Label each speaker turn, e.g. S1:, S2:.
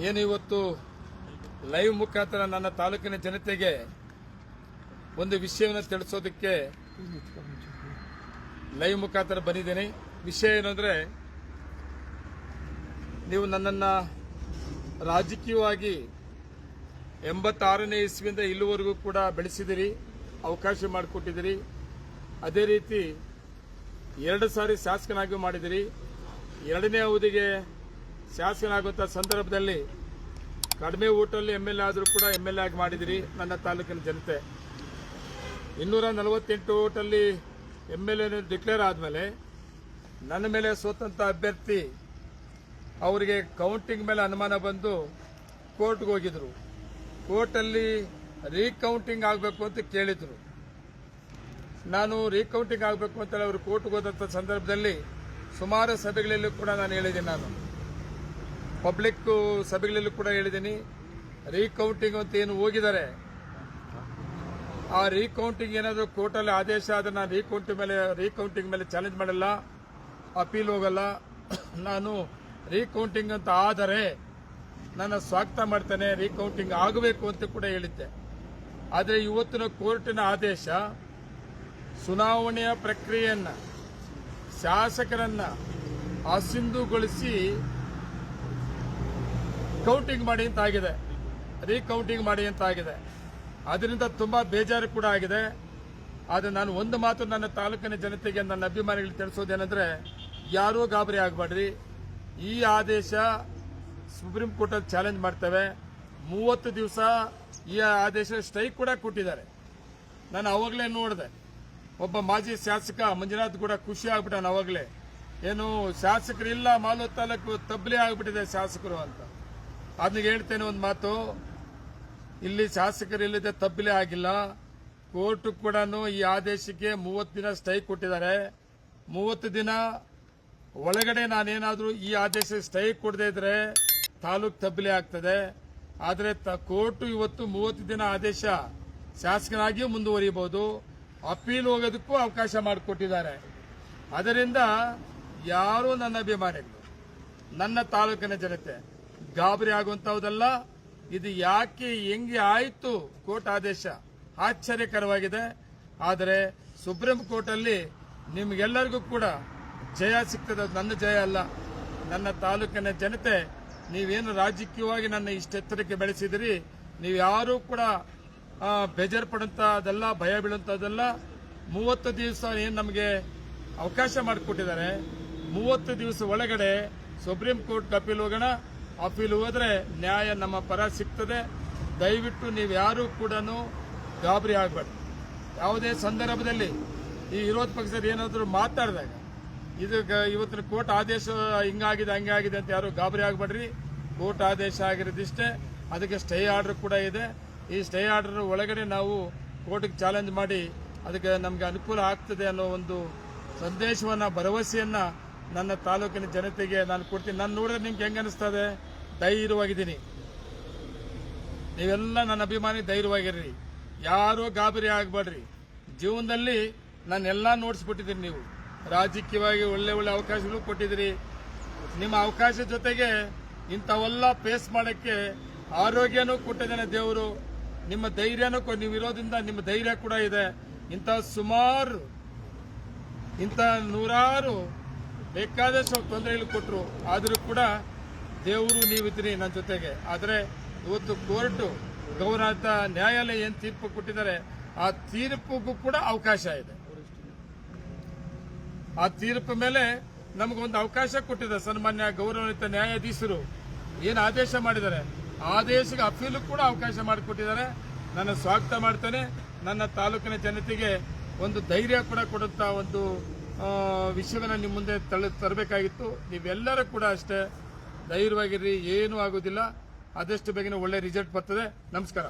S1: ಏನು ಇವತ್ತು ಲೈವ್ ಮುಖಾಂತರ ನನ್ನ ತಾಲೂಕಿನ ಜನತೆಗೆ ಒಂದು ವಿಷಯವನ್ನು ತಿಳಿಸೋದಕ್ಕೆ ಲೈವ್ ಮುಖಾಂತರ ಬಂದಿದ್ದೀನಿ. ವಿಷಯ ಏನಂದ್ರೆ, ನೀವು ನನ್ನನ್ನು ರಾಜಕೀಯವಾಗಿ ಎಂಬತ್ತಾರನೇ ಇಸ್ವಿಯಿಂದ ಇಲ್ಲಿವರೆಗೂ ಕೂಡ ಬೆಳೆಸಿದಿರಿ, ಅವಕಾಶ ಮಾಡಿಕೊಟ್ಟಿದ್ದೀರಿ ಅದೇ ರೀತಿ ಎರಡು ಸಾರಿ ಶಾಸಕನಾಗಿ ಮಾಡಿದಿರಿ. ಎರಡನೇ ಅವಧಿಗೆ ಶಾಸಕನಾಗುವಂಥ ಸಂದರ್ಭದಲ್ಲಿ ಕಡಿಮೆ ಊಟಲ್ಲಿ ಎಂ ಎಲ್ ಎ ಆದರೂ ಕೂಡ ಎಂ ಎಲ್ ಎ ಆಗಿ ಮಾಡಿದಿರಿ ನನ್ನ ತಾಲೂಕಿನ ಜನತೆ. ಇನ್ನೂರ ನಲವತ್ತೆಂಟು ಓಟಲ್ಲಿ ಎಂ ಎಲ್ ಎ ಡಿಕ್ಲೇರ್ ಆದಮೇಲೆ ನನ್ನ ಮೇಲೆ ಸೋತಂತ ಅಭ್ಯರ್ಥಿ ಅವರಿಗೆ ಕೌಂಟಿಂಗ್ ಮೇಲೆ ಅನುಮಾನ ಬಂದು ಕೋರ್ಟ್ಗೆ ಹೋಗಿದ್ರು. ಕೋರ್ಟಲ್ಲಿ ರೀಕೌಂಟಿಂಗ್ ಆಗಬೇಕು ಅಂತ ಕೇಳಿದರು. ನಾನು ರೀಕೌಂಟಿಂಗ್ ಆಗಬೇಕು ಅಂತ ಅವರು ಕೋರ್ಟ್ಗೆ ಹೋದಂಥ ಸಂದರ್ಭದಲ್ಲಿ ಸುಮಾರು ಸಭೆಗಳಲ್ಲಿ ಕೂಡ ನಾನು ಹೇಳಿದ್ದೀನಿ ನಾನು. ಪಬ್ಲಿಕ್ ಸಭೆಗಳಲ್ಲೂ ಕೂಡ ಹೇಳಿದ್ದೀನಿ, ರೀಕೌಂಟಿಂಗ್ ಅಂತ ಏನು ಹೋಗಿದ್ದಾರೆ. ಆ ರೀಕೌಂಟಿಂಗ್ ಏನಾದರೂ ಕೋರ್ಟಲ್ಲಿ ಆದೇಶ ಆದರೆ ನಾನು ರೀಕೌಂಟಿಂಗ್ ಮೇಲೆ ರೀಕೌಂಟಿಂಗ್ ಮೇಲೆ ಚಾಲೆಂಜ್ ಮಾಡಲ್ಲ, ಅಪೀಲ್ ಹೋಗಲ್ಲ. ನಾನು ರೀಕೌಂಟಿಂಗ್ ಅಂತ ಆದರೆ ನನ್ನ ಸ್ವಾಗತ ಮಾಡ್ತೇನೆ, ರೀಕೌಂಟಿಂಗ್ ಆಗಬೇಕು ಅಂತ ಕೂಡ ಹೇಳಿದ್ದೆ. ಆದರೆ ಇವತ್ತಿನ ಕೋರ್ಟಿನ ಆದೇಶ ಚುನಾವಣೆಯ ಪ್ರಕ್ರಿಯೆಯನ್ನು ಶಾಸಕರನ್ನು ಅಸಿಂಧುಗೊಳಿಸಿ ಕೌಂಟಿಂಗ್ ಮಾಡಿ ಅಂತ ಆಗಿದೆ. ರೀಕೌಂಟಿಂಗ್ ಮಾಡಿ ಅಂತ ಆಗಿದೆ. ಅದರಿಂದ ತುಂಬಾ ಬೇಜಾರು ಕೂಡ ಆಗಿದೆ. ಆದರೆ ನಾನು ಒಂದು ಮಾತು ನನ್ನ ತಾಲೂಕಿನ ಜನತೆಗೆ, ನನ್ನ ಅಭಿಮಾನಿಗಳಿಗೆ ತಿಳಿಸೋದೇನೆಂದ್ರೆ, ಯಾರೂ ಗಾಬರಿ ಆಗಬೇಡ್ರಿ ಈ ಆದೇಶ ಸುಪ್ರೀಂ ಕೋರ್ಟಲ್ಲಿ ಚಾಲೆಂಜ್ ಮಾಡ್ತೇವೆ. ಮೂವತ್ತು ದಿವಸ ಈ ಆದೇಶ ಸ್ಟ್ರೈಕ್ ಕೂಡ ಕೊಟ್ಟಿದ್ದಾರೆ. ನಾನು ಅವಾಗಲೇ ನೋಡಿದೆ. ಒಬ್ಬ ಮಾಜಿ ಶಾಸಕ ಮಂಜುನಾಥ್ ಕೂಡ ಖುಷಿ ಆಗ್ಬಿಟ್ಟಾನ ಅವಾಗಲೇ. ಏನು ಶಾಸಕರಿಲ್ಲ ಮಾಲೂರು ತಾಲೂಕು ತಬ್ಲಿ ಆಗಿಬಿಟ್ಟಿದೆ ಶಾಸಕರು ಅಂತ. ಅದನ್ನ ಹೇಳ್ತೇನೆ ಒಂದು ಮಾತು. ಇಲ್ಲಿ ಶಾಸಕರಿಲ್ಲದೆ ತಬ್ಬಿಲೆ ಆಗಿಲ್ಲ. ಕೋರ್ಟ್ ಕೂಡ ಈ ಆದೇಶಕ್ಕೆ ಮೂವತ್ತು ದಿನ ಸ್ಟೈ ಕೊಟ್ಟಿದ್ದಾರೆ. ಮೂವತ್ತು ದಿನ ಒಳಗಡೆ ನಾನೇನಾದರೂ ಈ ಆದೇಶ ಸ್ಟೈ ಕೊಡದೇ ಇದ್ರೆ ತಾಲೂಕ್ ತಬ್ಬಿಲೆ ಆಗ್ತದೆ. ಆದರೆ ಕೋರ್ಟ್ ಇವತ್ತು ಮೂವತ್ತು ದಿನ ಆದೇಶ ಶಾಸಕನಾಗಿಯೂ ಮುಂದುವರಿಯಬಹುದು. ಅಪೀಲ್ ಹೋಗೋದಕ್ಕೂ ಅವಕಾಶ ಮಾಡಿಕೊಟ್ಟಿದ್ದಾರೆ. ಅದರಿಂದ ಯಾರು ನನ್ನ ಅಭಿಮಾನಿಗಳು, ನನ್ನ ತಾಲೂಕಿನ ಜನತೆ ಗಾಬರಿ ಆಗುವಂತಹದಲ್ಲ. ಇದು ಯಾಕೆ ಹೆಂಗೆ ಆಯಿತು? ಕೋರ್ಟ್ ಆದೇಶ ಆಶ್ಚರ್ಯಕರವಾಗಿದೆ. ಆದರೆ ಸುಪ್ರೀಂ ಕೋರ್ಟ್ ಅಲ್ಲಿ ನಿಮ್ಗೆಲ್ಲರಿಗೂ ಕೂಡ ಜಯ ಸಿಗ್ತದೆ. ನನ್ನ ಜಯ ಅಲ್ಲ. ನನ್ನ ತಾಲೂಕಿನ ಜನತೆ, ನೀವೇನು ರಾಜಕೀಯವಾಗಿ ನನ್ನ ಇಷ್ಟೆತ್ತರಕ್ಕೆ ಬೆಳೆಸಿದಿರಿ. ನೀವು ಯಾರೂ ಕೂಡ ಬೇಜಾರು ಪಡುವಂತಹದಲ್ಲ ಭಯ ಬೀಳುವಂತಹದಲ್ಲ. ಮೂವತ್ತು ದಿವಸ ಏನು ನಮಗೆ ಅವಕಾಶ ಮಾಡಿಕೊಟ್ಟಿದ್ದಾರೆ. ಮೂವತ್ತು ದಿವಸ ಒಳಗಡೆ ಸುಪ್ರೀಂ ಕೋರ್ಟ್ ಅಪೀಲ್ ಹೋಗೋಣ. ಅಪೀಲ್ ಹೋದ್ರೆ ನ್ಯಾಯ ನಮ್ಮ ಪರ ಸಿಗ್ತದೆ. ದಯವಿಟ್ಟು ನೀವು ಯಾರು ಕೂಡ ಗಾಬರಿ ಆಗಬೇಡಿ ಯಾವುದೇ ಸಂದರ್ಭದಲ್ಲಿ ಈ ವಿರೋಧ ಪಕ್ಷದ ಏನಾದರೂ ಮಾತಾಡಿದಾಗ, ಇದು ಇವತ್ತಿನ ಕೋರ್ಟ್ ಆದೇಶ ಹಿಂಗಾಗಿದೆ, ಹಂಗಾಗಿದೆ ಅಂತ ಯಾರು ಗಾಬರಿ ಆಗಬೇಡ್ರಿ ಕೋರ್ಟ್ ಆದೇಶ ಆಗಿರೋದಿಷ್ಟೇ, ಅದಕ್ಕೆ ಸ್ಟೇ ಆರ್ಡರ್ ಕೂಡ ಇದೆ. ಈ ಸ್ಟೇ ಆರ್ಡರ್ ಒಳಗಡೆ ನಾವು ಕೋರ್ಟ್ಗೆ ಚಾಲೆಂಜ್ ಮಾಡಿ ಅದಕ್ಕೆ ನಮಗೆ ಅನುಕೂಲ ಆಗ್ತದೆ ಅನ್ನೋ ಒಂದು ಸಂದೇಶವನ್ನ, ಭರವಸೆಯನ್ನು ನನ್ನ ತಾಲೂಕಿನ ಜನತೆಗೆ ನಾನು ಕೊಡ್ತೀನಿ. ನಾನು ನೋಡಿದ್ರೆ ನಿಮ್ಗೆ ಹೆಂಗೆ ಅನಿಸ್ತದೆ ಧೈರ್ಯವಾಗಿದ್ದೀನಿ. ನೀವೆಲ್ಲ ನನ್ನ ಅಭಿಮಾನಿ, ಧೈರ್ಯವಾಗಿರ್ರಿ. ಯಾರೂ ಗಾಬರಿ ಆಗಬೇಡ್ರಿ ಜೀವನದಲ್ಲಿ ನಾನೆಲ್ಲ ನೋಡಿಸ್ಬಿಟ್ಟಿದ್ದೀನಿ ನೀವು. ರಾಜಕೀಯವಾಗಿ ಒಳ್ಳೆ ಒಳ್ಳೆ ಅವಕಾಶಗಳು ಕೊಟ್ಟಿದ್ದೀರಿ. ನಿಮ್ಮ ಅವಕಾಶ ಜೊತೆಗೆ ಇಂಥವೆಲ್ಲ ಫೇಸ್ ಮಾಡೋಕ್ಕೆ ಆರೋಗ್ಯನೂ ಕೊಟ್ಟಿದ್ದೇನೆ ದೇವರು. ನಿಮ್ಮ ಧೈರ್ಯನೂ ನೀವು ಇರೋದ್ರಿಂದ ನಿಮ್ಮ ಧೈರ್ಯ ಕೂಡ ಇದೆ. ಇಂಥ ಸುಮಾರು, ಇಂಥ ನೂರಾರು ಬೇಕಾದಷ್ಟು ತೊಂದರೆಗಳು ಕೊಟ್ಟರು ಆದರೂ ಕೂಡ ದೇವರು ನೀವಿದ್ರಿ ನನ್ನ ಜೊತೆಗೆ. ಆದರೆ ಇವತ್ತು ಕೋರ್ಟು ಗೌರವಾಂತ ನ್ಯಾಯಾಲಯ ಏನು ತೀರ್ಪು ಕೊಟ್ಟಿದ್ದಾರೆ, ಆ ತೀರ್ಪಿಗೂ ಕೂಡ ಅವಕಾಶ ಇದೆ. ಆ ತೀರ್ಪು ಮೇಲೆ ನಮಗೊಂದು ಅವಕಾಶ ಕೊಟ್ಟಿದೆ ಸನ್ಮಾನ್ಯ ಗೌರವಾನ್ವಿತ ನ್ಯಾಯಾಧೀಶರು. ಏನು ಆದೇಶ ಮಾಡಿದ್ದಾರೆ? ಆದೇಶಕ್ಕೆ ಅಪೀಲು ಕೂಡ ಅವಕಾಶ ಮಾಡಿಕೊಟ್ಟಿದ್ದಾರೆ. ನನ್ನ ಸ್ವಾಗತ ಮಾಡ್ತೇನೆ. ನನ್ನ ತಾಲೂಕಿನ ಜನತೆಗೆ ಒಂದು ಧೈರ್ಯ ಕೂಡ ಕೊಡುತ್ತಾ ಒಂದು ವಿಷಯವನ್ನು ನಿಮ್ಮ ಮುಂದೆ ತರಬೇಕಾಗಿತ್ತು. ನೀವೆಲ್ಲರೂ ಕೂಡ ಅಷ್ಟೇ ಧೈರ್ಯವಾಗಿರ್ರಿ ಏನೂ ಆಗೋದಿಲ್ಲ. ಆದಷ್ಟು ಬೇಗನೆ ಒಳ್ಳೆ ರಿಸಲ್ಟ್ ಬರ್ತದೆ. ನಮಸ್ಕಾರ.